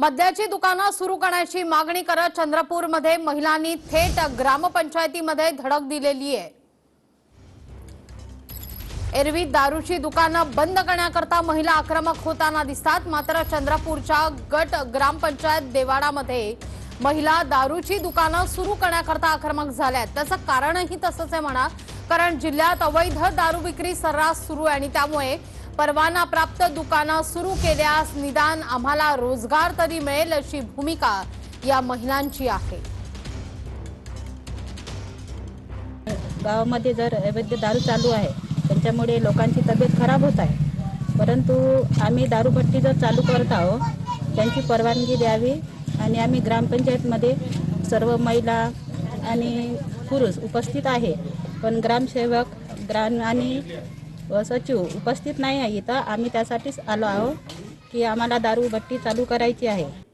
मद्याची दुकानं सुरू करण्याची मागणी करत चंद्रपूरमध्ये महिलांनी थेट ग्रामपंचायतीमध्ये धडक दिलेली आहे. एरवी दारूची दुकानं बंद करण्याकरता महिला आक्रमक होताना दिसतात. मात्र चंद्रपूरच्या गट ग्रामपंचायत देवाडामध्ये महिला दारूची दुकानं सुरू करण्याकरता आक्रमक झाल्या त्याचं कारणही तसंच आहे म्हणा कारण जिल्ह्यात अवैध दारू विक्री सर्रास सुरू आहे आणि त्यामुळे परवाना प्राप्त दुकानं सुरू केल्यास निदान आम्हाला रोजगार तरी मिळेल अशी भूमिका या महिलांची आहे. गावामध्ये जर अवैध दारू चालू आहे त्यांच्यामुळे लोकांची तब्येत खराब होत आहे. परंतु आम्ही दारूभट्टी जर चालू करत आहोत त्यांची परवानगी द्यावी आणि आम्ही ग्रामपंचायतमध्ये सर्व महिला आणि पुरुष उपस्थित आहे. पण ग्रामसेवक ग्राम आणि सचिव उपस्थित नाही आहे इथं आम्ही त्यासाठीच आलो आहोत की आम्हाला दारूबट्टी चालू करायची आहे.